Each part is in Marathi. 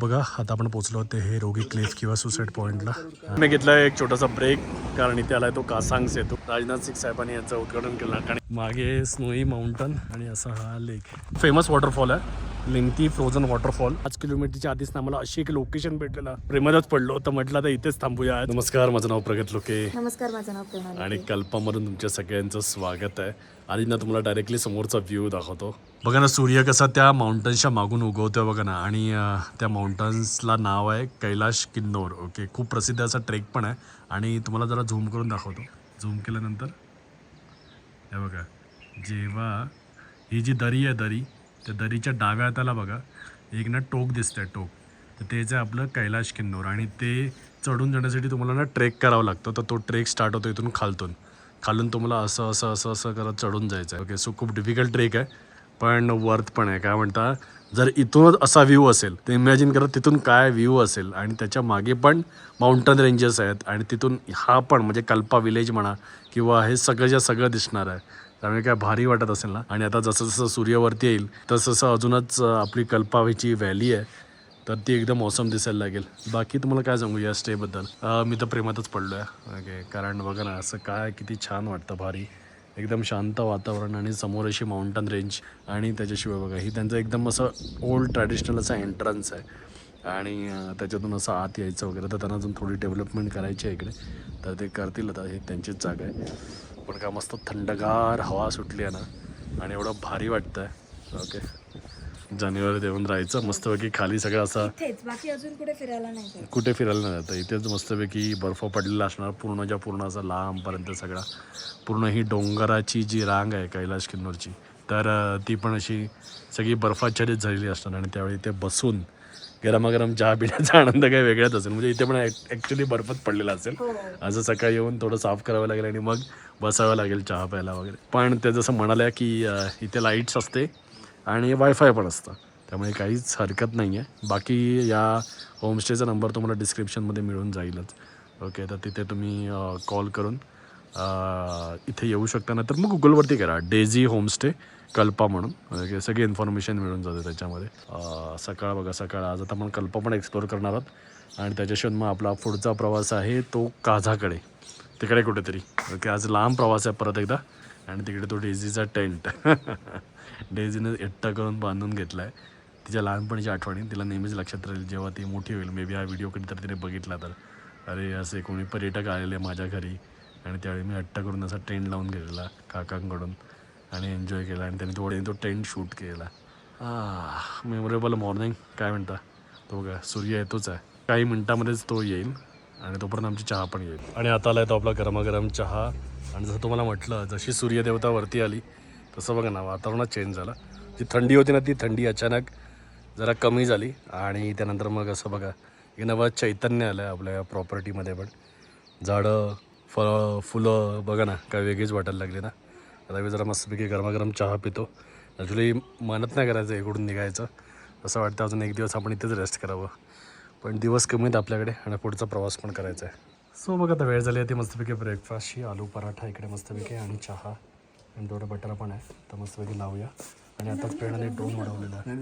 बघा आता आपण पोहोचलो ते हे रोगी क्लिफ किंवा सुसाईड पॉईंटला मी घेतला एक छोटासा ब्रेक कारण इथे आलाय तो कासांग्स येतो राजनाथ सिंग साहेबांनी याचं उद्घाटन केलं आणि मागे स्नोई माउंटन आणि असा हा लेक फेमस वॉटरफॉल आहे. लिंगती फ्रोझन वॉटरफॉल पाच किलोमीटरच्या आधीच ना मला अशी एक लोकेशन भेटलेला. प्रेमातच पडलो तर म्हटलं तर इथेच थांबूया. नमस्कार माझं नाव प्रगत लोके. नमस्कार माझं नाव आणि कल्पामधून तुमच्या सगळ्यांचं स्वागत आहे. आणि ना तुम्हाला डायरेक्टली समोरचा व्ह्यू दाखवतो. बघा ना सूर्य कसा त्या माउंटन्सच्या मागून उगवतोय बघा ना. आणि त्या माउंटन्सला नाव आहे कैलाश किन्नौर. ओके खूप प्रसिद्ध असा ट्रेक पण आहे. आणि तुम्हाला जरा झूम करून दाखवतो. झूम केल्यानंतर हे बघा. जेव्हा ही जी दरी आहे दरी त्या दरीच्या डाव्या हाताला बघा एक ना टोक दिसतंय टोक. तर तेच आहे आपलं कैलाश किन्नौर. आणि ते चढून जाण्यासाठी तुम्हाला ना ट्रेक करावं लागतं. तर तो ट्रेक स्टार्ट होतो इथून खालतून. खालून तुम्हाला असं असं असं असं करत चढून जायचं आहे ओके सो खूप डिफिकल्ट ट्रेक आहे. पण वर्थ पण आहे. काय म्हणता जर इथूनच असा व्ह्यू असेल तर इमॅजिन करा तिथून काय व्ह्यू असेल. आणि त्याच्यामागे पण माउंटन रेंजेस आहेत. आणि तिथून हा पण म्हणजे कल्पा विलेज म्हणा किंवा हे सगळंच्या सगळं दिसणार आहे. त्यामुळे काय भारी वाटत असेल ना? आणि आता जसं जसं सूर्यवरती येईल तसं तसं अजूनच आपली कल्पावीची व्हॅली आहे. तर ती एकदम मौसम दिसायला लागेल. बाकी तुम्हाला काय सांगू या स्टेबद्दल मी तर प्रेमातच पडलो आहे ओके कारण बघा ना असं काय किती छान वाटतं भारी. एकदम शांत वातावरण आणि समोर अशी माउंटन रेंज आणि त्याच्याशिवाय बघा ही त्यांचं एकदम असं ओल्ड ट्रॅडिशनल असं एंट्रन्स आहे. आणि त्याच्यातून असं आत यायचं वगैरे तर त्यांना अजून थोडी डेव्हलपमेंट करायची आहे इकडे. तर ते करतील आता हे त्यांचीच जागा आहे. पण का मस्त थंडगार हवा सुटली आहे ना आणि एवढं भारी वाटतं आहे ओके जानेवारी देऊन राहायचं. मस्तपैकी खाली सगळं असं इथेच. बाकी अजून कुठे फिरायला नाही जायचं. कुठे फिरायला नाही जातं इथेच मस्तपैकी बर्फ पडलेला असणार. पूर्णच्या पूर्ण असं लांबपर्यंत सगळा. पूर्ण ही डोंगराची जी रांग आहे कैलाश किन्नूरची तर अं, ती पण अशी सगळी बर्फाच्छादित झालेली असणार. आणि त्यावेळी इथे बसून गरमागरम चहा पिण्याचा आनंद काही वेगळाच असेल. म्हणजे इथे पण ॲक्च्युली बर्फच पडलेला असेल. हो. असं सकाळी येऊन थोडं साफ करावं लागेल आणि मग बसावं लागेल चहा प्यायला वगैरे. पण ते जसं म्हणाल्या की अं, इथे लाईट्स असते. आणि वायफाय पण असतं. त्यामुळे काहीच हरकत नाही आहे बाकी या होमस्टेचा नंबर तुम्हाला डिस्क्रिप्शनमध्ये मिळून जाईलच. ओके तर तिथे तुम्ही कॉल करून इथे येऊ शकता. ना तर मग गुगलवरती करा. डेझी होमस्टे कल्पा म्हणून. ओके सगळी इन्फॉर्मेशन मिळून जाते त्याच्यामध्ये. सकाळ बघा सकाळ आज आता आपण कल्पा पण एक्सप्लोअर करणार आहोत. आणि त्याच्याशिवाय मग आपला पुढचा प्रवास आहे तो काझाकडे. तिकडे कुठेतरी. ओके आज लांब प्रवास आहे परत एकदा. आणि तिकडे तो डेझीचा टेंट डेझीनं एकटा करून बांधून घेतला आहे तिच्या लहानपणीच्या आठवणी तिला नेहमीच लक्षात राहील जेव्हा ती मोठी होईल. मे बी हा व्हिडिओ कधीतरी तिने बघितला तर. अरे असे कोणी पर्यटक आलेले माझ्या घरी. आणि त्यावेळी मी हट्टा करून असा टेंट लावून गेलेला काकांकडून. आणि एन्जॉय केला आणि त्यांनी थोडे तो टेंट शूट केला. आ मेमोरेबल मॉर्निंग काय म्हणता? तो काय सूर्य येतोच आहे. काही मिनटामध्येच तो येईल आणि तोपर्यंत आमची चहा पण येईल. आणि आता आला तो आपला गरमागरम चहा. आणि जसं तुम्हाला म्हटलं जशी सूर्यदेवता वरती आली तसं बघा ना वातावरणात चेंज झालं. जी थंडी होती ना ती थंडी अचानक जरा कमी झाली. आणि त्यानंतर मग असं बघा एक नवं चैतन्य आलं आहे आपल्या प्रॉपर्टीमध्ये पण. झाडं फळं फुलं बघा ना काय वेगळीच वाटायला लागली ना. आता मी जरा मस्तपैकी गरमागरम चहा पितो. ॲक्च्युली मनात नाही करायचं इकडून निघायचं. असं वाटतं अजून एक दिवस आपण इथेच रेस्ट करावं. पण दिवस कमी आहेत आपल्याकडे आणि पुढचा प्रवास पण करायचा आहे. सो बघा आता वेळ झाली आहे ती मस्तपैकी ब्रेकफास्टची आलू पराठा इकडे मस्तपैकी आणि चहा. आणि थोडं बटर पण आहे. तर मस्तपैकी लावूया. आणि आताच पेणाने ड्रोन उडवलेला आहे.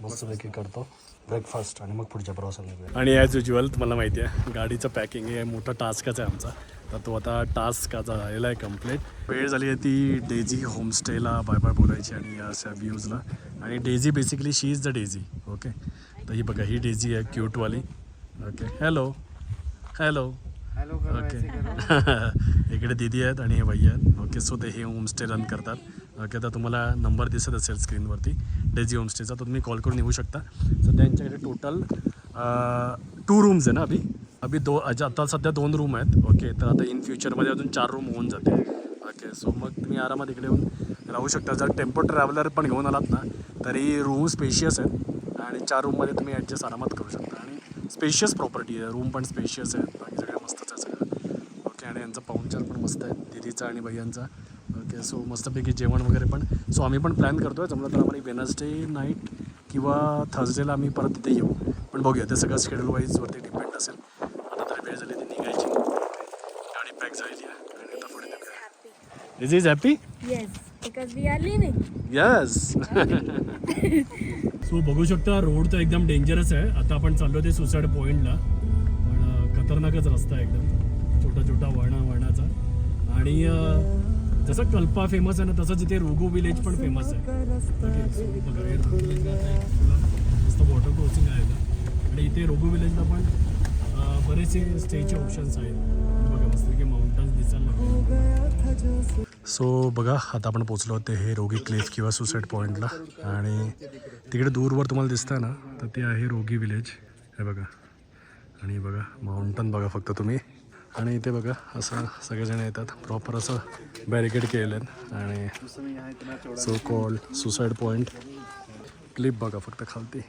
मस्तपैकी करतो. ब्रेकफास्ट आणि मग पुढच्या प्रवासाला निघूया. आणि ॲज युजल तुम्हाला माहिती आहे गाडीचं पॅकिंग हे मोठा टास्कच आहे आमचा. तर तो आता टास्क आता झालेला आहे कंप्लीट वेळ झाली आहे ती डेझी होमस्टेला बाय बाय बोलायची आणि या अशा व्ह्यूजला आणि Daisy basically she is the Daisy okay तर ही बघा ही डेझी आहे क्यूटवाली ओके हॅलो हॅलो ओके इकडे दिदी आहेत आणि हे भाई आहेत. ओके सो ते हे होमस्टे रन करतात. ओके तर तुम्हाला नंबर दिसत असेल स्क्रीनवरती डेझी होमस्टेचा तर तुम्ही कॉल करून येऊ शकता. सो त्यांच्याकडे टोटल टू रूम्स आहे ना अभि. अभि दो आता सध्या दोन रूम आहेत. ओके तर आता इन फ्युचरमध्ये अजून चार रूम होऊन जाते ओके सो मग तुम्ही आरामात इकडे येऊन राहू शकता. जर टेम्पो ट्रॅव्हलर पण घेऊन आलात ना तरी रूम स्पेशियस आहेत. आणि चार रूममध्ये तुम्ही ॲडजस्ट आरामात करू शकता. आणि स्पेशियस प्रॉपर्टी आहे. रूम पण स्पेशियस आहेत बाकी सगळं मस्तच आहे सगळं ओके आणि यांचा पाहुणचार पण मस्त आहे दिदीचा आणि भैयांचा. ओके सो मस्तपैकी जेवण वगैरे पण. सो आम्ही पण प्लॅन करतो आहे जमलं तर आम्हाला वेनसडे नाईट किंवा थर्सडेला आम्ही परत तिथे येऊ. पण बघूया ते सगळं शेड्यूल वाईजवरती डिपेंड असेल. आता तरी वेळ झाली ती निघायची. गाडी पॅक झालेली आहे. आणि is is happy yes because we are living yes so बघू शकता रोड तर एकदम डेंजरस आहे. आता आपण चाललो ते सुसाईड पॉईंटला पण खतरनाकच रस्ता आहे एकदम. छोटा छोटा वळणा वळणाचा. आणि जसं कल्पा फेमस आहे ना तसंच इथे रोगो विलेज पण फेमस आहे. तुला मस्त वॉटर क्रॉसिंग आहे. आणि इथे रोगो विलेजला पण बरेचसे स्टेचे ऑप्शन्स आहेत. बघा मस्त माउंटन्स दिसायला सो बघा आता आपण पोचलो ते हे रोगी क्लेफ किंवा सुसाईड पॉईंटला आणि तिकडे दूरवर तुम्हाला दिसतंय ना तर ते आहे रोगी विलेज हे बघा. आणि बघा माउंटन बघा फक्त तुम्ही. आणि इथे बघा असं सगळेजण येतात. प्रॉपर असं बॅरिकेड केलेलं आहेत आणि so call suicide point clip बघा फक्त खालती.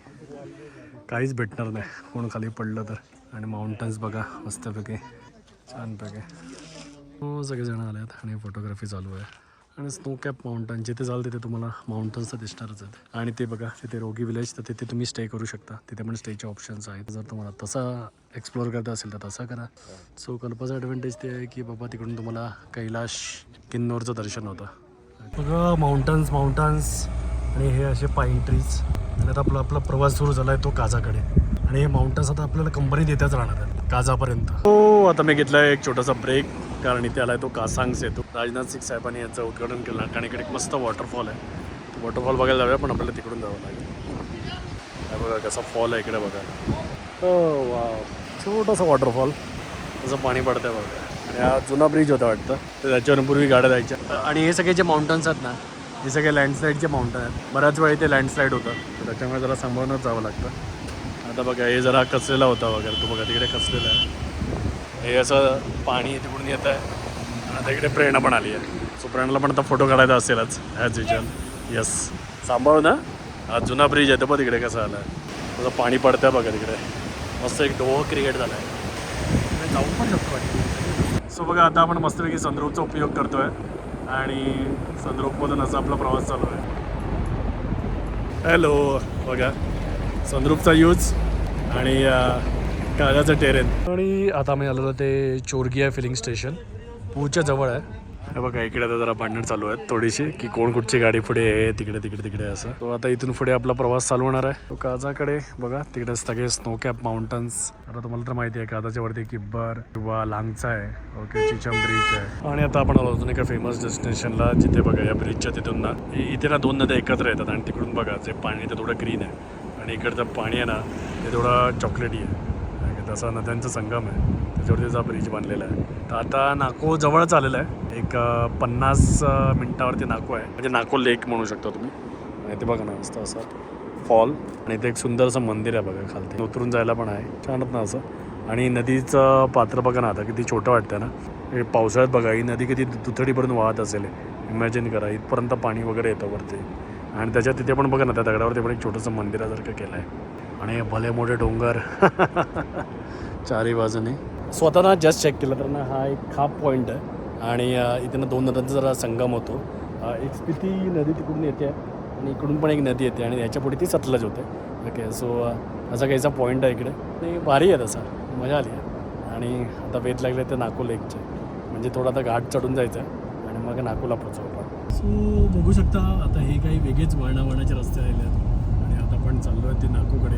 काहीच भेटणार नाही. कोण खाली पडलं तर. आणि माउंटन्स बघा मस्तपैकी छानपैकी. हो सगळेजण आले आहेत आणि फोटोग्राफी चालू आहे. आणि स्नो कॅप माउंटन जिथे जाल तिथे तुम्हाला माउंटन्स तर दिसणारच आहेत. आणि ते बघा तिथे रोगी विलेज तर तिथे तुम्ही स्टे करू शकता. तिथे पण स्टेचे ऑप्शन्स आहेत. जर तुम्हाला तसा एक्सप्लोअर करता असेल तर तसा करा. सो कल्पाचा ॲडव्हान्टेज ते आहे की बाबा तिकडून तुम्हाला कैलाश किन्नोरचं दर्शन होतं. बघा माउंटन्स माउंटन्स आणि हे असे पाईन ट्रीज आणि आता आपला आपला प्रवास सुरू झाला आहे तो काजाकडे. आणि हे माउंटन्स आता आपल्याला कंपनी येतच राहणार आहेत काजापर्यंत. हो आता मी घेतला एक छोटासा ब्रेक कारण इथे आलाय तो कासांग्स येतो राजनाथ सिंग साहेबांनी याचं उद्घाटन केलं. आणि इकडे एक मस्त वॉटरफॉल आहे. तो वॉटरफॉल बघायला जाऊया पण आपल्याला तिकडून जावं लागेल. बघा कसा फॉल आहे इकडे बघा. हो वा छोटासा वॉटरफॉल तसं पाणी पडतंय बघा. आणि हा जुना ब्रिज होता वाटतं. तर त्याच्यावरून पूर्वी गाड्या जायच्या. आणि हे सगळे जे माउंटन्स आहेत ना हे सगळे लँडस्लाईडचे माउंटन आहेत. बऱ्याच वेळा इथे लँडस्लाईड होतं. तर त्याच्यामुळे जरा सांभाळूनच जावं लागतं. आता बघा हे जरा कचलेला होता वगैरे तो बघा तिकडे कचलेला आहे. हे असं पाणी तिकडून येत आहे. आणि आता इकडे प्रेरणा पण आली आहे. सो प्रेरणाला पण आता फोटो काढायचा असेलच ॲज युजल येस सांभाळू ना हा जुना ब्रिज आहे तो पण तिकडे कसा आला आहे तसं पाणी पडतंय बघा तिकडे. मस्त एक डोह क्रिएट झाला आहे जाऊ पण शकतो वाटतं. सो बघा आता आपण मस्तपैकी संद्रूपचा उपयोग करतोय. आणि संद्रूपमधून असा आपला प्रवास चालू आहे. हॅलो बघा संद्रूपचा यूज आणि कागाचं टेरेन आणि आता आम्ही आलेलो ते चोरगिया फिलिंग स्टेशन पूच्या जवळ आहे. हे बघा इकडे आता जरा भांडण चालू आहेत थोडीशी. की कोण कुठची गाडी पुढे आहे तिकडे तिकडे तिकडे असं. तो आता इथून पुढे आपला प्रवास चालू होणार आहे. तो काजाकडे बघा तिकडे सगळे स्नो कॅप माउंटन्स आता तुम्हाला तर माहिती आहे काजाच्या वरती किब्बर किंवा लांगचा आहे. ओके चिचम ब्रिज आहे. आणि आता आपण आलो अजून एका फेमस डेस्टिनेशनला जिथे बघा या ब्रिजच्या तिथून ना इथे ना दोन नद्या एकत्र येतात. आणि तिकडून बघा जे पाणी ते थोडं ग्रीन आहे. आणि इकडचं पाणी आहे ना ते थोडं चॉकलेटी आहे. आणि तसा नद्यांचा संगम आहे. त्याच्यावरती त्याचा ब्रिज बांधलेला आहे. तर आता नाको जवळच आलेलं आहे. एक पन्नास मिनटावरती नाको आहे. म्हणजे नाको लेक म्हणू शकता तुम्ही. आणि ते बघा ना असतं असं फॉल आणि ते एक सुंदर असं मंदिर आहे बघा खालती. उतरून जायला पण आहे. छानच ना असं. आणि नदीचं पात्र बघा ना आता किती छोटं वाटतं ना. हे पावसाळ्यात बघा ही नदी किती दुथडीपर्यंत वाहत असेल इमॅजिन करा इथपर्यंत पाणी वगैरे येतं वरती. आणि त्याच्या तिथे पण बघा ना त्या दगडावरती पण एक छोटंसं मंदिरासारखं केलं आहे आणि हे भले मोठे डोंगर. चारही बाजूने. स्वतः ना जस्ट चेक केलं तर ना हा एक खाप पॉईंट आहे. आणि इथे ना दोन नद्यांचा जरा संगम होतो. एक स्पिती नदी तिकडून येते आणि इकडून पण एक नदी येते आणि ह्याच्या पुढे ती सतलज होते. ओके सो असा काहीचा पॉईंट आहे इकडे. आणि भारी आहे तसा. मजा आली. आहे आणि आता वेध लागले ते नाको लेकचे म्हणजे थोडा आता घाट चढून जायचं आहे आणि मग नाकोला पोचू आपण. सो बघू शकता आता हे काही वेगळेच वळणा वळणाचे रस्ते आलेले आहेत आणि आता आपण चाललो आहे ते नाकोकडे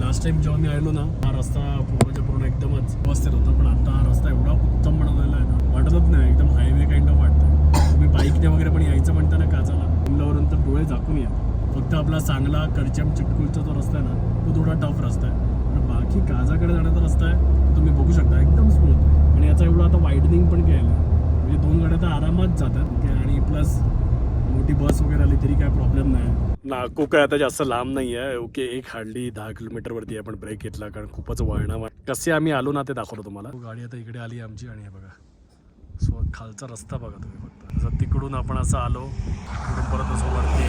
लास्ट टाइम जेव्हा मी आलो ना हा रस्ता पूर्वच्या पूर्ण एकदमच व्यवस्थित होता. पण आता हा रस्ता एवढा उत्तम बनवलेला आहे ना वाटतच नाही. एकदम हायवे काइंड ऑफ वाटतं तुम्ही बाईकने वगैरे पण यायचं म्हणता ना काचाला शिमलावरून तर डोळे झाकून या. फक्त आपला चांगला करचम चिटकुलचा जो रस्ता आहे ना तो थोडा टफ रस्ता आहे. पण बाकी काजाकडे जाण्याचा रस्ता आहे तो तुम्ही बघू शकता. एकदम स्मूथ आणि याचा एवढा आता वाईडनिंग पण केलं आहे. म्हणजे दोन गाड्या तर आरामात जातात. आणि प्लस मोठी बस वगैरे आली तरी काय प्रॉब्लेम नाही. नाको काय आता जास्त लांब नाही आहे ओके एक हार्डली दहा किलोमीटरवरती आपण ब्रेक घेतला कारण खूपच वळणा कसे आम्ही आलो ना ते दाखवतो तुम्हाला. गाडी आता इकडे आली आमची आणि हे बघा. सो खालचा रस्ता बघा तुम्ही फक्त. जर तिकडून आपण असं आलो तिकडून परत असं वरती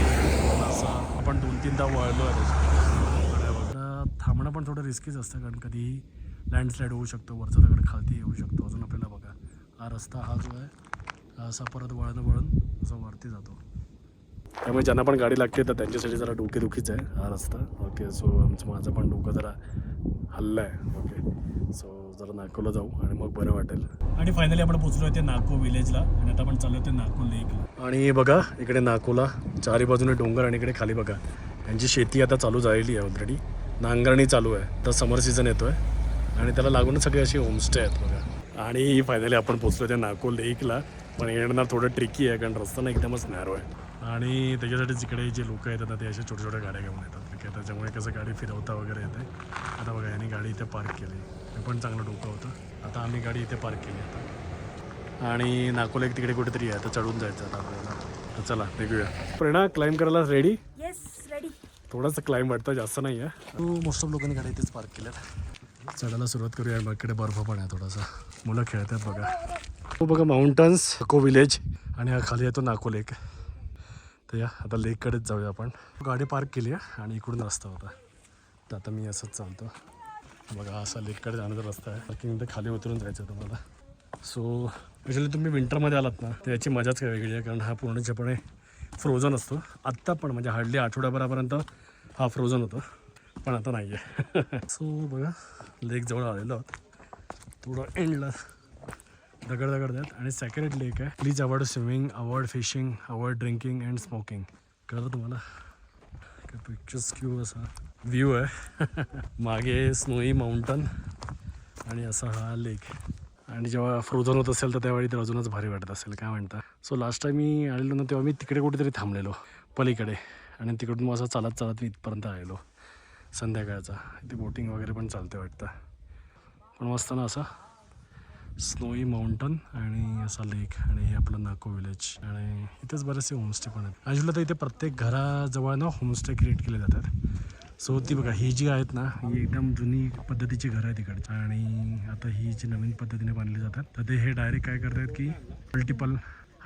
असं. आपण दोन तीनदा वळलो आहे. थांबणं पण थोडं रिस्कीच असतं कारण कधीही लँडस्लाईड होऊ शकतो वरचा दगड खालती येऊ शकतो. अजून आपल्याला बघा हा रस्ता हा जो आहे हा असा परत वळण वळून असं वरती जातो. त्यामुळे ज्यांना पण गाडी लागते तर त्यांच्यासाठी जरा डोकेदुखीच आहे हा रस्ता. ओके सो आमचं माझं पण डोकं जरा हल्ला आहे. ओके सो जरा नागपूरला जाऊ आणि मग बरं वाटेल. आणि फायनली आपण पोहोचलो आहे ते नाको विलेजला आणि आता आपण चाललो ते नाको लेकला आणि बघा इकडे नाकोला चारी बाजूने डोंगर आणि इकडे खाली बघा. यांची शेती आता चालू झालेली आहे ऑलरेडी नांगरणी चालू आहे. तर समर सीझन येतो आहे आणि त्याला लागूनच सगळे असे होमस्टे आहेत बघा. आणि फायनली आपण पोचलो त्या नाको लेकला पण येणार थोडं ट्रिकी आहे कारण रस्ता ना एकदमच नॅरो आहे. आणि त्याच्यासाठीच इकडे जे लोक येतात ना ते अशा छोट्या छोट्या गाड्या घेऊन येतात. ठीक आहे त्याच्यामुळे कसं गाडी फिरवता वगैरे येते. आता बघा यांनी गाडी इथे पार्क केली. हे पण चांगलं डोकं होतं. आता आम्ही गाडी इथे पार्क केली आता. आणि नाकोला एक तिकडे कुठेतरी आहे तर चढून जायचं आता आपल्याला. तर चला निघूया. प्रेरणा क्लाइंब करायला रेडी येस रेडी थोडंसं क्लाइंब वाटतं जास्त नाही आहे. मोस्ट ऑफ लोकांनी गाडी इथेच पार्क केल्यात. चढायला सुरुवात करूया मग इकडे बर्फ पण आहे थोडासा. मुलं खेळतात बघा. हो बघा माउंटन्स अको विलेज आणि हा खाली येतो नाको लेक तर या आता लेककडेच जाऊया आपण. गाडी पार्क केली आहे आणि इकडून रस्ता होता. तर आता मी असंच चालतो. बघा असा लेककडे जाण्याचा रस्ता आहे. पार्किंग तर खाली उतरून जायचं होतं तुम्हाला सो स्पेशली तुम्ही विंटरमध्ये आलात ना तर याची मजाच काय वेगळी आहे कारण हा पूर्णपणे फ्रोझन असतो. आत्ता पण म्हणजे हार्डली आठवड्याभरापर्यंत हा फ्रोझन होतो. पण आता नाही आहे सो बघा लेक जवळ आलेलो आहोत. थोडं एंडला दगड दगड द्यात आणि सेक्रेट लेक आहे. Please avoid swimming avoid fishing avoid drinking and smoking कळलं तुम्हाला? पिक्चर्स क्यू असा व्ह्यू आहे. मागे स्नोई माउंटन आणि असा हा लेक आणि जेव्हा फ्रोझन होत असेल तर त्यावेळी तर अजूनच भारी वाटत असेल. काय म्हणता? सो लास्ट टाईम मी आलेलो ना तेव्हा मी तिकडे कुठेतरी थांबलेलो. पलीकडे. आणि तिकडून मग असं चालत चालत मी इथपर्यंत आलेलो. संध्याकाळचा. इथे बोटिंग वगैरे पण चालते वाटतं. पण मस्त ना असा. स्नोई माउंटन आणि असा लेक आणि हे आपलं नाको विलेज आणि इथेच बरेचसे होमस्टे पण आहेत. ॲक्च्युली तर इथे प्रत्येक घराजवळ ना होमस्टे क्रिएट केले जातात. सो ती बघा ही जी आहेत ना ही एकदम जुनी पद्धतीची घरं आहेत इकडची. आणि आता ही जी नवीन पद्धतीने बांधली जातात तर ते हे डायरेक्ट काय करतात की मल्टिपल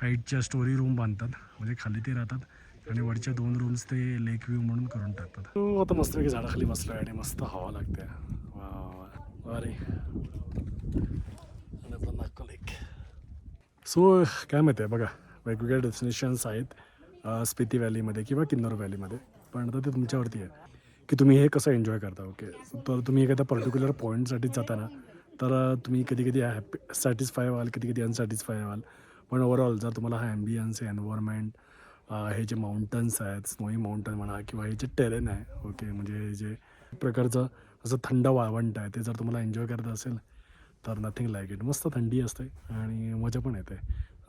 हाईटच्या स्टोरी रूम बांधतात. म्हणजे खाली ते राहतात आणि वरच्या दोन रूम्स ते लेक व्ह्यू म्हणून करून टाकतात. तो आता मस्तपैकी झाडाखाली बसलो आहे आणि मस्त हवा लागते. अरे आणि आपला नाको लेक सो काय माहिती आहे बघा. वेगवेगळ्या डेस्टिनेशन्स आहेत स्पिती व्हॅलीमध्ये किंवा किन्नर व्हॅलीमध्ये पण आता ते तुमच्यावरती आहे की तुम्ही हे कसं एन्जॉय करता ओके तर तुम्ही एखाद्या पर्टिक्युलर पॉईंटसाठीच जाताना तर तुम्ही कधी कधी हॅपी सॅटिस्फाय व्हाल कधी कधी अनसॅटिस्फाय व्हाल. पण ओव्हरऑल जर तुम्हाला हा ॲम्बियन्स आहे एन्व्हायरमेंट हे जे माउंटन्स आहेत स्नोई माउंटन म्हणा किंवा हे जे टेरेन आहे ओके म्हणजे हे जे प्रकारचं असं थंड वाळवंट आहे ते जर तुम्हाला एन्जॉय करत असेल तर नथिंग लाईक इट मस्त थंडी असते आणि मजा पण येते.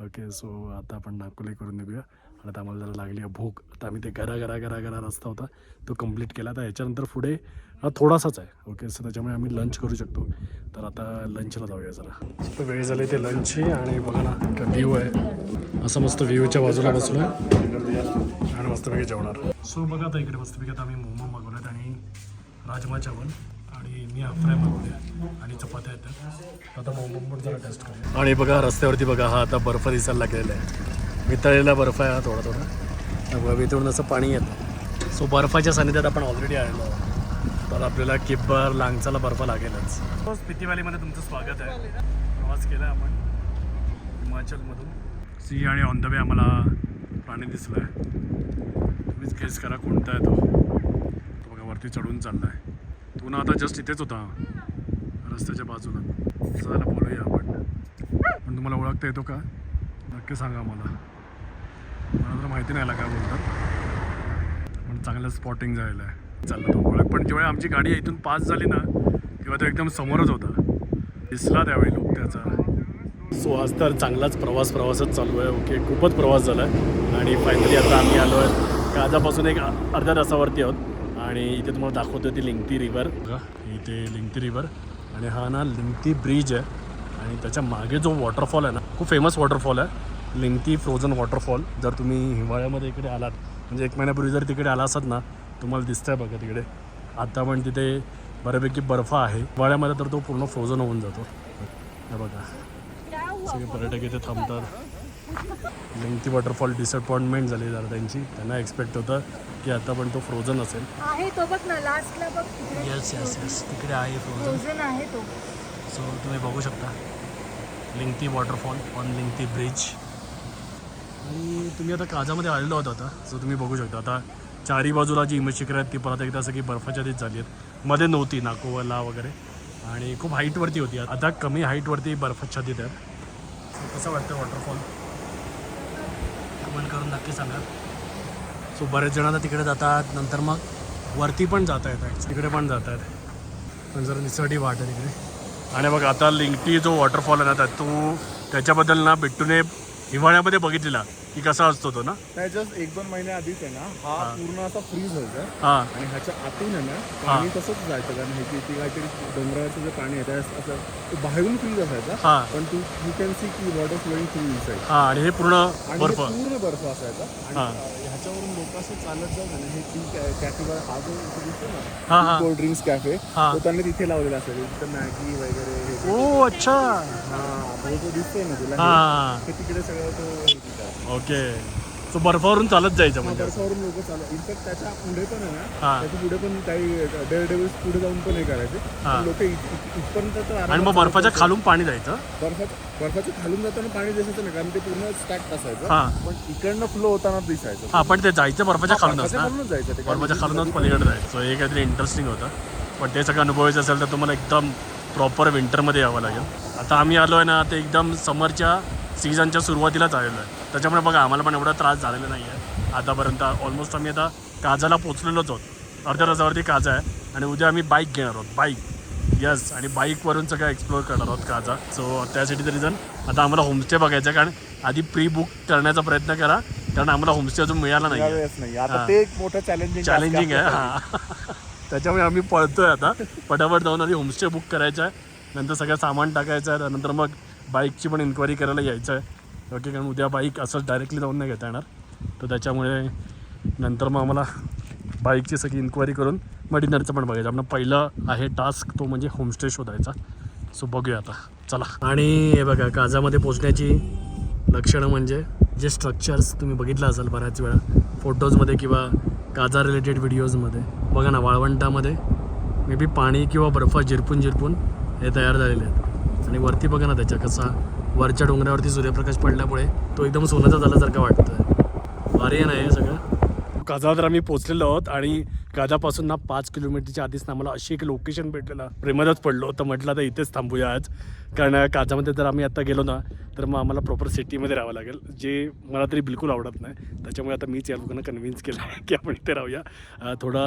ओके सो आता आपण नागपुले करून निघूया. आणि आता आम्हाला जरा लागली आहे भूक. आता आम्ही ते घरा घरा घरा घरा रस्ता होता. तो कंप्लीट केला. तर याच्यानंतर पुढे हा थोडासाच आहे. ओके सो त्याच्यामुळे आम्ही लंच करू शकतो. तर आता लंचला जाऊया जरा. वेळ झाली ते लंचची आणि बघा ना व्ह्यू आहे. असं मस्त व्ह्यूच्या बाजूला बसलो आहे आणि मस्तपैकी जेवणार. सो बघा आता इकडे मस्तपैकी आता आम्ही मोमो मागवलेत आणि राजमा चावल. आणि मी फ्राय आणि चपात्या येतात. आता जरा टेस्ट करूया. आणि बघा रस्त्यावरती बघा हा आता बर्फ दिसायला लागलेला आहे. वितळलेला बर्फ आहे हा थोडा थोडा. बघा वितळून असं पाणी येतं. सो बर्फाच्या सानिध्यात आपण ऑलरेडी आलेलो आहोत. तर आपल्याला किब्बर लांगचाला बर्फ लागेलच. स्पिती व्हॅलीमध्ये तुमचं स्वागत आहे. प्रवास केला आपण हिमाचलमधून. सी आणि ऑन द वे आम्हाला प्राणी दिसला आहे तुम्हीच गेस करा कोणता आहे तो. तो बघा वरती चढून चालला आहे तो ना आता जस्ट इथेच होता. रस्त्याच्या बाजूला. चला बोलूया आपण. पण तुम्हाला ओळखता येतो का? नक्की सांगा मला मला तर माहिती नाही आला काय बोलतात. पण चांगलं स्पॉटिंग झालेलं आहे. चाललं तो ओळख. पण जेव्हा आमची गाडी इथून पास झाली ना तेव्हा तो एकदम समोरच होता. दिसला त्यावेळी लोक त्याचा. सो आज तर चांगलाच प्रवास प्रवासच चालू आहे. ओके खूपच प्रवास झाला आहे आणि फायनली आता आम्ही आलो आहे काजापासून एक अर्ध्या तासावरती आहोत. आणि इथे तुम्हाला दाखवतो ती लिंगती रिवर इथे लिंगती रिवर आणि हा ना लिंगती ब्रिज आहे. आणि त्याच्यामागे जो वॉटरफॉल आहे ना खूप फेमस वॉटरफॉल आहे. लिंगती फ्रोझन वॉटरफॉल जर तुम्ही हिवाळ्यामध्ये इकडे आलात म्हणजे एक महिन्यापूर्वी जर तिकडे आला असत ना तुम्हाला दिसतंय बघा तिकडे. आत्ता पण तिथे बऱ्यापैकी बर्फ आहे. हिवाळ्यामध्ये तर तो पूर्ण फ्रोझन होऊन जातो. हे बघा. सगळे पर्यटक इथे थांबतात. लिंगती वॉटरफॉल डिसअपॉइंटमेंट झाली जरा त्यांची. त्यांना एक्सपेक्ट होतं की आता पण तो फ्रोझन असेल. आहे तो बघ ना लास्टला बघ येस येस येस तिकडे आहे फ्रोझन आहे तो. सो तुम्ही बघू शकता. Lingti waterfall on Lingti bridge आणि तुम्ही आता काजामध्ये आलेलो आहोत आता. सो तुम्ही बघू शकता. आता चारी बाजूला जी हिमशिखरं आहेत ती परत एकदा सगळी बर्फाच्या आधीच झाली आहेत. मध्ये नव्हती नाकोवला वगैरे. आणि खूप हाईटवरती होती. आता कमी हाईटवरती बर्फाच्छादित आहे So, कसं वाटतं वॉटरफॉल? कमेंट करून नक्की सांगा. सो बरेच जण आता तिकडे जातात नंतर मग वरती पण जात आहेत तिकडे पण जात आहेत पण जरा निसर्डी वाट आहे तिकडे. आणि मग आता लिंगटी जो वॉटरफॉल आहे ना तो तू त्याच्याबद्दल ना बिट्टूने हिवाळ्यामध्ये बघितलेला. की कसा असतो तो ना? नाही जस्ट एक दोन महिन्या आधीच आहे ना हा पूर्ण असा फ्रीज व्हायचा हां. आणि ह्याच्या आतून आहे ना पाणी तसंच जायचं. कारण ह्याची ती काहीतरी डोंगराचं जे पाणी आहे त्या असं ते बाहेरून फ्रीज असायचा. हां. पण तू यू कॅन सी की वॉटर फ्लोईंग थ्रू इनसाइड हां आणि हे पूर्ण आणि बर्फ. हे पूर्ण बर्फ असायचा. आणि हा. अं, ह्याच्यावरून लोक असं चालत आहे ना हे टी कॅफे हा जो इथे दिसतो ना हां हां. कोल्ड ड्रिंक्स कॅफे हा. तो त्यांनी तिथे लावलेला असेल तिथं मॅगी वगैरे हे ओ अच्छा. हा दिसतोय ना तुला हां तिकडे सगळं तो. ओके. सो बर्फावरून चालत जायचं म्हणजे? बर्फावरून लोक चालत. इनफॅक्ट त्याच्या पुढे पण आहे ना हां. त्याच्या पुढे पण काही डेअर डेव्हिल्स पुढे जाऊन पण हे करायचे. हा. लोक इथपर्यंत तर आणि मग बर्फाच्या जायचे. खालून पाणी जायचं? बर्फाच्या बर्फाच्या खालून जाताना पाणी दिसायचं ना कारण ते पूर्ण स्टॅक असायचं. हां. पण इकडनं फ्लो होताना दिसायचं. हां पण ते जायचं बर्फाच्या खालूनच बर्फाच्या ना? खालूनच जायचं ते. कारण बर्फाच्या खालूनच पलीकडे जायचं. सो हे काहीतरी इंटरेस्टिंग होतं. पण ते सगळं अनुभवायचं असेल तर तुम्हाला एकदम प्रॉपर विंटरमध्ये यावं लागेल. आता आम्ही आलो आहे ना ते एकदम समरच्या सीझनच्या सुरुवातीलाच आलेलो आहे. त्याच्यामुळे बघा आम्हाला पण एवढा त्रास झालेला नाही आहे. आतापर्यंत ऑलमोस्ट आम्ही आता काजाला पोचलेलोच आहोत. अर्ध्या रजावरती काजा आहे आणि उद्या आम्ही बाईक घेणार आहोत. बाईक यस आणि बाईकवरून सगळं एक्सप्लोअर करणार आहोत काजा. सो त्यासाठी तरी रिझन आता आम्हाला होमस्टे बघायचं आहे कारण आधी प्री बुक करण्याचा प्रयत्न करा. कारण आम्हाला होमस्टे अजून मिळाला नाही आता. ते एक मोठं चॅलेंजिंग चॅलेंजिंग आहे हां. त्याच्यामुळे आम्ही पळतोय आता. पटापट जाऊन आधी होमस्टे बुक करायचं आहे. नंतर सगळं सामान टाकायचं आहे. नंतर मग बाईकची पण इन्क्वायरी करायला यायचं आहे. ओके कारण उद्या बाईक असंच डायरेक्टली जाऊन नाही घेता येणार. तर त्याच्यामुळे नंतर मग आम्हाला बाईकची सगळी इन्क्वायरी करून मग डिनरचं पण बघायचं. आपलं पहिलं आहे टास्क तो म्हणजे होमस्टे शोधायचा. सो बघूया आता. चला. आणि हे बघा काजामध्ये पोचण्याची लक्षणं म्हणजे जे स्ट्रक्चर्स तुम्ही बघितलं असाल बऱ्याच वेळा फोटोजमध्ये किंवा काजा रिलेटेड व्हिडिओजमध्ये बघा ना वाळवंटामध्ये मे बी पाणी किंवा बर्फ जिरपून जिरपून हे तयार झालेले आहेत. आणि वरती बघा ना त्याच्या कसा वरच्या डोंगरावरती सूर्यप्रकाश पडल्यामुळे तो एकदम सोन्याचा झाल्यासारखा वाटतं भारी आहे ना हे सगळं? काजावर आम्ही पोचलेलो आहोत आणि काजापासून ना पाच किलोमीटरच्या आधीच ना आम्हाला अशी एक लोकेशन भेटलेलं. प्रेमातच पडलो तर म्हटलं आता इथेच थांबूया आज. कारण काजामध्ये जर आम्ही आता गेलो ना तर मग आम्हाला प्रॉपर सिटीमध्ये राहावं लागेल जे मला तरी बिलकुल आवडत नाही. त्याच्यामुळे आता मीच या लोकांना कन्व्हिन्स केलं आहे की आपण इथे राहूया. थोडा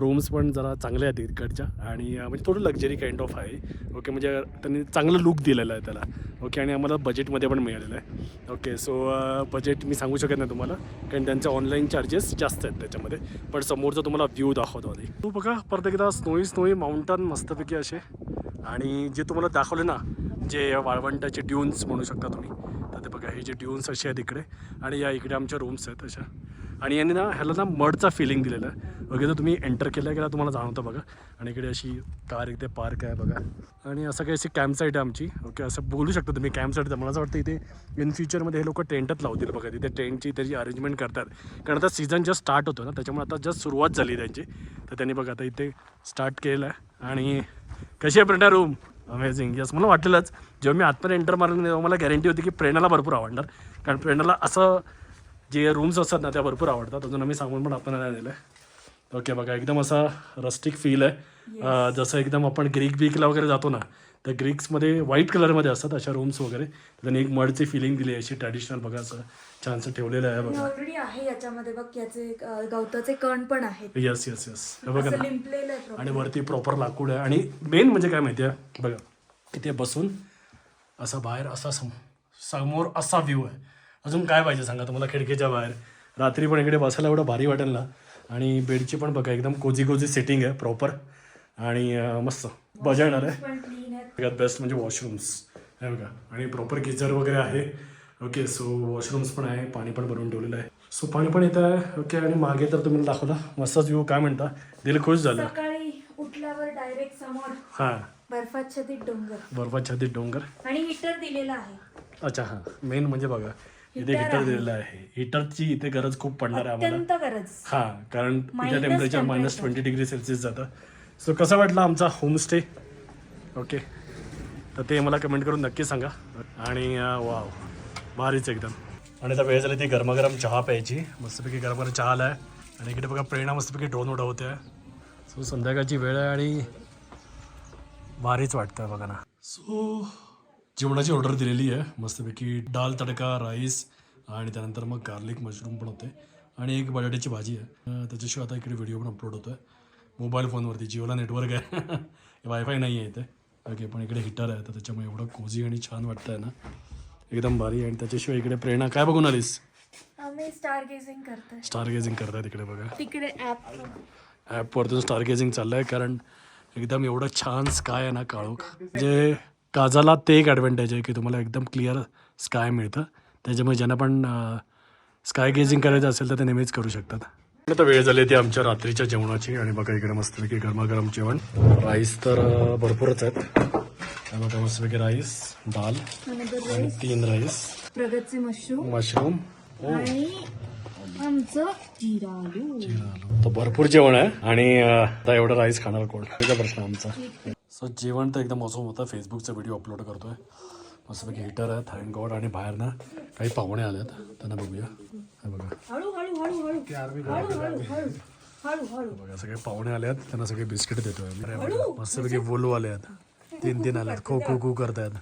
रूम्स पण जरा चांगल्या आहेत इकडच्या आणि म्हणजे थोडं लक्झरी काइंड ऑफ आहे. ओके म्हणजे त्यांनी चांगलं लुक दिलेलं आहे त्याला. ओके आणि आम्हाला बजेटमध्ये पण मिळालेलं आहे. ओके सो बजेट मी सांगू शकत नाही तुम्हाला कारण त्यांचे ऑनलाईन चार्जेस जास्त आहेत त्याच्यामध्ये. पण समोरचा तुम्हाला व्ह्यू दाखवतो आधी. तू बघा परत एकदा स्नोई स्नोई माउंटन मस्तपैकी असे. आणि जे तुम्हाला दाखवले ना जे वाळवंटाचे ड्यून्स म्हणू शकता तुम्ही तर ते बघा हे जे ड्यून्स असे आहेत इकडे आणि या इकडे आमच्या रूम्स आहेत अशा. आणि यांनी ना ह्याला ना मडचा फिलिंग दिलेला आहे. वगैरे तुम्ही एंटर केल्या गेला तुम्हाला जाणवतं बघा. आणि इकडे अशी कार इथे पार्क आहे बघा. आणि असं काही अशी कॅम्पसाईट आहे आमची. ओके असं बोलू शकता तुम्ही कॅम्प तर मला असं वाटतं इथे इन फ्युचरमध्ये हे लोक टेंटच लावतील बघा. तिथे टेंटची त्याची अरेंजमेंट करतात. कारण आता सीझन जस्ट स्टार्ट होतो ना त्याच्यामुळे आता जस्ट सुरुवात झाली त्यांची. तर त्यांनी बघा आता इथे स्टार्ट केलं आहे. आणि कशी आहे प्रेरणा रूम अमेझिंग यस मला वाटलेलंच जेव्हा मी आतमध्ये एंटर मारलं तेव्हा मला गॅरंटी होती की प्रेरणाला भरपूर आवडणार. कारण प्रेरणाला असं जे रूम्स असतात ना त्या भरपूर आवडतात. अजून आम्ही सांगून पण आपण नाही दिलं आहे. ओके बघा एकदम असा रस्टिक फील आहे. जसं एकदम आपण ग्रीक बीकला वगैरे जातो ना तर ग्रीक्समध्ये व्हाईट कलरमध्ये असतात अशा रूम्स वगैरे. त्यांनी एक मडची फिलिंग दिली आहे अशी ट्रॅडिशनल बघा असं छानसं ठेवलेलं आहे बघा. ऑलरेडी आहे याच्यामध्ये बघ याचे गवताचे कण पण आहेत. येस येस येस बघा ना. आणि वरती प्रॉपर लाकूड आहे. आणि मेन म्हणजे काय माहिती आहे बघा इथे बसून असा बाहेर असा सम समोर असा व्ह्यू आहे. अजून काय पाहिजे सांगा तुम्हाला खिडकीच्या बाहेर? रात्री पण इकडे बसायला एवढं भारी वाटेल ना. आणि बेडची पण बघा एकदम कोजी कोजी सेटिंग आहे प्रॉपर आणि मस्त. मजा येणार आहे. सगळ्यात बेस्ट म्हणजे वॉशरूम्स हे बघा. आणि प्रॉपर गिझर वगैरे आहे. ओके सो वॉशरूम्स पण आहे. पाणी पण भरून ठेवलेलं आहे. सो पाणी पण येतं आहे. ओके आणि मागे तर तुम्ही दाखवला. मस्तच व्ह्यू काय म्हणता? दिल खुश झालं. उठल्यावर डायरेक्ट समोर हां. बर्फाच्छादित डोंगर. बर्फाच्छादित डोंगर. आणि हीटर दिलेला आहे. अच्छा हां. मेन म्हणजे बघा. इथे हिटर. दिलेलं आहे. हिटरची इथे गरज खूप पडणार आहे आम्हाला. गरज. हां कारण इथे temperature minus. Twenty degree Celsius जातं. सो कसा वाटला आमचा होमस्टे ओके तर ते मला कमेंट करून नक्की सांगा. आणि वाव भारीच एकदम. आणि आता वेळ झाली ती गरमागरम चहा प्यायची. मस्तपैकी गरम गरम चहा आला आहे आणि इकडे बघा प्रेरणा मस्तपैकी ड्रोन उडवते. सो संध्याकाळची वेळ आहे आणि भारीच वाटतं बघा ना. सो जेवणाची ऑर्डर दिलेली आहे. मस्तपैकी डाल तडका राईस आणि त्यानंतर मग गार्लिक मशरूम पण होते. आणि एक बटाट्याची भाजी आहे. त्याच्याशिवाय आता इकडे व्हिडिओ पण अपलोड होतो आहे मोबाईल फोनवरती जिओला नेटवर्क आहे. वायफाय नाही आहे इथे. ओके पण इकडे हिटर आहे. तर त्याच्यामुळे एवढं कोझी आणि छान वाटतं आहे ना. एकदम भारी आणि त्याच्याशिवाय इकडे प्रेरणा काय बघून आलीस? आम्ही स्टार गेझिंग करतोय. स्टार करताय तिकडे बघा. तिकडे ॲपवरतून स्टार गेजिंग चाललं आहे कारण एकदम एवढं छान स्काय आहे ना काळोख. जे काजाला ते एक ॲडव्हान्टेज आहे की तुम्हाला एकदम क्लिअर स्काय मिळतं. त्याच्यामुळे ज्यांना पण स्काय गेजिंग करायचं असेल तर ते नेहमीच करू शकतात. आता वेळ झाली ती आमच्या रात्रीच्या जेवणाची आणि बघा इकडे मस्तपैकी गरमागरम जेवण. राईस तर भरपूरच आहेत. बघा मस्तपैकी राईस दाल आणि तीन राईस प्रगतचे मशरूम. तर भरपूर जेवण आहे. आणि आता एवढं राईस खाणार कोण? प्रश्न आमचा. सो जेवण तर एकदम मौसम होतं. फेसबुकचा व्हिडिओ अपलोड करतो आहे मस्तपैकी हिटर आहे थँक गॉड आणि बाहेर ना काही पाहुणे आले आहेत त्यांना बघूया. बघा. बघा सगळे पाहुणे आले आहेत त्यांना सगळे बिस्किट देतो आहे मस्तपैकी वोलू आले आहेत. तीन तीन आले आहेत खो खो खो करतायत.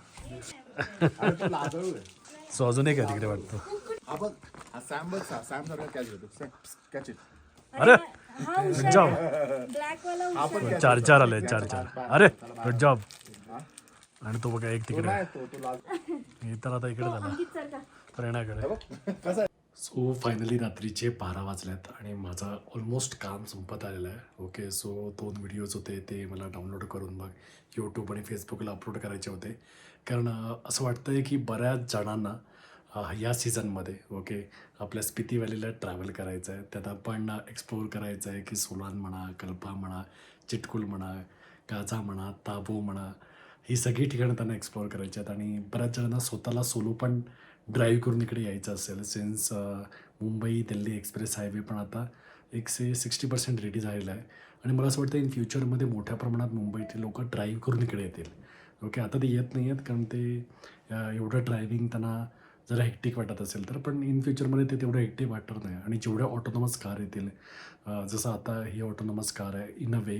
सो अजून एक तिकडे वाटतं. अरे गुड जॉब ब्लॅक वाला हुशार. चार चार आले आहेत, चार चार. अरे गुड जॉब आणि तो बघा एक तिकडे. आहे. तो तो लाल मी तर आता इकडे झाला. प्रेरणाकडे सो फायनली रात्रीचे बारा वाजल्यात आणि माझं ऑलमोस्ट काम संपत आलेलं आहे. ओके सो दोन व्हिडिओज होते ते मला डाउनलोड करून मग यूट्यूब आणि फेसबुकला अपलोड करायचे होते. कारण असं वाटतं आहे की बऱ्याच जणांना या सीझनमध्ये ओके? आपल्या स्पिती व्हॅलीला ट्रॅव्हल करायचं आहे त्यात आपण एक्सप्लोअर करायचं आहे की सोलान म्हणा कल्पा म्हणा चिटकुल म्हणा काजा म्हणा ताबो म्हणा ही सगळी ठिकाणं त्यांना एक्सप्लोअर करायची आहेत. आणि बऱ्याच जणांना स्वतःला सोलो पण ड्राईव्ह करून इकडे यायचं असेल since Mumbai Delhi express highway पण आता एकशे सिक्स्टी पर्सेंट रेडी झालेला आहे. आणि मला असं वाटतं इन फ्युचरमध्ये मोठ्या प्रमाणात मुंबईतील लोक ड्राईव्ह करून इकडे येतील. ओके? आता ते येत नाही आहेत कारण ते एवढं ड्रायव्हिंग त्यांना जरा हेक्टिक वाटत असेल तर पण इन फ्युचरमध्ये ते तेवढं हेक्टिक वाटत नाही. आणि जेवढ्या ऑटोनॉमस कार येतील जसं आता ही ऑटोनॉमस कार आहे इन अ वे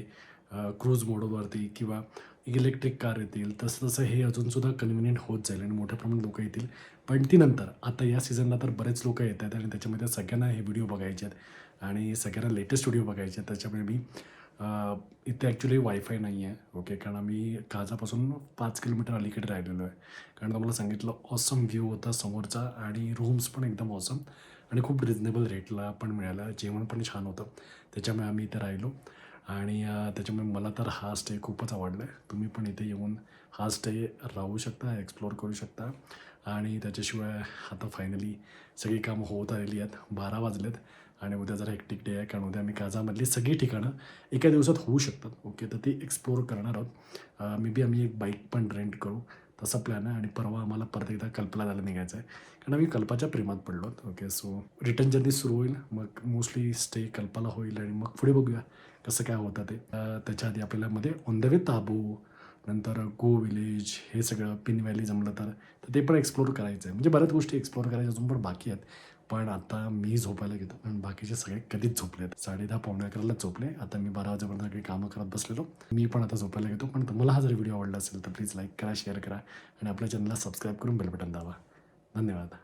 क्रूज मोडवरती किंवा इलेक्ट्रिक कार येतील तसं तसं हे अजूनसुद्धा कन्व्हिनियंट होत जाईल आणि मोठ्या प्रमाणात लोकं येतील. पण ती नंतर आता या सीझनला तर बरेच लोकं येत आहेत आणि त्याच्यामध्ये सगळ्यांना हे व्हिडिओ बघायचे आहेत. आणि सगळ्यांना लेटेस्ट व्हिडिओ बघायचे आहेत. त्याच्यामुळे मी इथे ॲक्च्युली वायफाय नाही आहे ओके कारण आम्ही काजापासून पाच किलोमीटर अलीकडे राहिलेलो आहे. कारण तुम्हाला सांगितलं ऑसम व्ह्यू होता समोरचा आणि रूम्स पण एकदम ऑसम आणि खूप रिजनेबल रेटला पण मिळाला. जेवण पण छान होतं. त्याच्यामुळे आम्ही इथे राहिलो. आणि त्याच्यामुळे मला तर हा स्टे खूपच आवडला आहे तुम्ही पण इथे येऊन हा स्टे राहू शकता एक्सप्लोअर करू शकता. आणि त्याच्याशिवाय आता फायनली सगळी कामं होत आलेली आहेत. बारा वाजलेत आणि उद्या जरा हेक्टिक डे आहे. कारण उद्या आम्ही काजामधली सगळी ठिकाणं एका दिवसात होऊ शकतात. ओके तर ती एक्सप्लोअर करणार आहोत. मे बी आम्ही एक बाईक पण रेंट करू. तसा प्लॅन आहे आणि परवा आम्हाला परत एकदा कल्पला जायला निघायचं आहे. कारण आम्ही कल्पाच्या प्रेमात पडलो ओके सो रिटर्न जर्नी सुरू होईल. मग मोस्टली स्टे कल्पाला होईल आणि मग पुढे बघूया कसं काय होतं ते. त्याच्या आधी आपल्याला मध्ये ऑन द वे ताबू नंतर गो विलेज हे सगळं पिन व्हॅली जमलं तर तर ते पण एक्सप्लोर करायचं आहे. म्हणजे बऱ्याच गोष्टी एक्सप्लोर करायच्या अजून पण बाकी आहेत. पण आता मी झोपायला घेतो पण बाकीचे सगळे कधीच झोपलेत साडे दहा पावणे अकराला झोपले. आता मी बारा वाजेपर्यंत काही कामं करत बसलेलो. मी पण आता झोपायला घेतो पण तुम्हाला हा जर व्हिडिओ आवडला असेल तर प्लीज लाईक करा शेअर करा आणि आपल्या चॅनलला सबस्क्राईब करून बेल बटन दावा धन्यवाद.